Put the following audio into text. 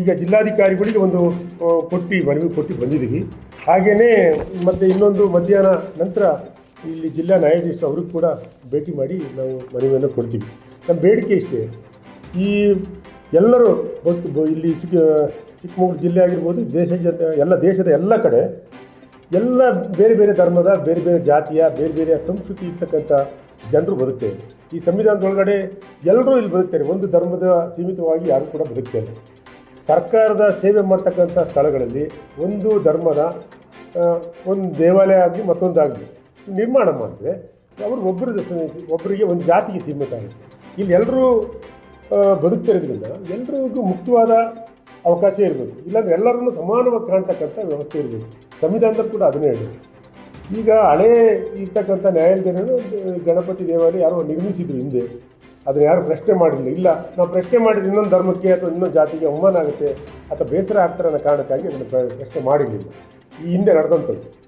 ಈಗ ಜಿಲ್ಲಾಧಿಕಾರಿಗಳಿಗೆ ಒಂದು ಕೊಟ್ಟು ಮನವಿ ಕೊಟ್ಟು ಬಂದಿದ್ದೀವಿ. ಹಾಗೆಯೇ ಮತ್ತು ಇನ್ನೊಂದು ಮಧ್ಯಾಹ್ನ ನಂತರ ಇಲ್ಲಿ ಜಿಲ್ಲಾ ನ್ಯಾಯಾಧೀಶರು ಅವ್ರಿಗೂ ಕೂಡ ಭೇಟಿ ಮಾಡಿ ನಾವು ಮನವಿಯನ್ನು ಕೊಡ್ತೀವಿ. ನಮ್ಮ ಬೇಡಿಕೆ ಇಷ್ಟೇ. ಈ ಎಲ್ಲರೂ ಇಲ್ಲಿ ಚಿಕ್ಕ, ಚಿಕ್ಕಮಗಳೂರು ಜಿಲ್ಲೆ ಆಗಿರ್ಬೋದು, ದೇಶದ ಎಲ್ಲ ದೇಶದ ಎಲ್ಲ ಕಡೆ ಎಲ್ಲ ಬೇರೆ ಬೇರೆ ಧರ್ಮದ, ಬೇರೆ ಬೇರೆ ಜಾತಿಯ, ಬೇರೆ ಬೇರೆ ಸಂಸ್ಕೃತಿ ಇರ್ತಕ್ಕಂಥ ಜನರು ಬದುಕ್ತಾರೆ. ಈ ಸಂವಿಧಾನದೊಳಗಡೆ ಎಲ್ಲರೂ ಇಲ್ಲಿ ಬದುಕ್ತಾರೆ. ಒಂದು ಧರ್ಮದ ಸೀಮಿತವಾಗಿ ಯಾರು ಕೂಡ ಬದುಕ್ತಾರೆ. ಸರ್ಕಾರದ ಸೇವೆ ಮಾಡ್ತಕ್ಕಂಥ ಸ್ಥಳಗಳಲ್ಲಿ ಒಂದು ಧರ್ಮದ ಒಂದು ದೇವಾಲಯ ಆಗಲಿ ಮತ್ತೊಂದಾಗಲಿ ನಿರ್ಮಾಣ ಮಾಡಿದ್ರೆ ಅವರು ಒಬ್ಬರ ಒಬ್ಬರಿಗೆ ಒಂದು ಜಾತಿಗೆ ಸೀಮಿತ ಆಗುತ್ತೆ. ಇಲ್ಲಿ ಎಲ್ಲರೂ ಬದುಕ್ತಿರೋದ್ರಿಂದ ಎಲ್ರಿಗೂ ಮುಕ್ತವಾದ ಅವಕಾಶ ಇರಬೇಕು. ಇಲ್ಲಾಂದ್ರೆ ಎಲ್ಲರನ್ನೂ ಸಮಾನವಾಗಿ ಕಾಣ್ತಕ್ಕಂಥ ವ್ಯವಸ್ಥೆ ಇರಬೇಕು. ಸಂವಿಧಾನದಲ್ಲಿ ಕೂಡ ಅದನ್ನೇ ಹೇಳಿ ಈಗ ಹಳೇ ಇರ್ತಕ್ಕಂಥ ನ್ಯಾಯಾಲಯದ ಗಣಪತಿ ದೇವಾಲಯ ಯಾರೋ ನಿರ್ಮಿಸಿದ್ರು ಹಿಂದೆ. ಅದನ್ನು ಯಾರು ಪ್ರಶ್ನೆ ಮಾಡಿರಲಿಲ್ಲ. ಇಲ್ಲ, ನಾವು ಪ್ರಶ್ನೆ ಮಾಡಿದ್ರೆ ಇನ್ನೊಂದು ಧರ್ಮಕ್ಕೆ ಅಥವಾ ಇನ್ನೊಂದು ಜಾತಿಗೆ ಅವಮಾನ ಆಗುತ್ತೆ ಅಥವಾ ಬೇಸರ ಆಗ್ತಾರೆ ಅನ್ನೋ ಕಾರಣಕ್ಕಾಗಿ ಅದನ್ನು ಪ್ರ- ಪ್ರಶ್ನೆ ಮಾಡಿರಲಿಲ್ಲ. ಈ ಹಿಂದೆ ನಡೆದಂಥದ್ದು.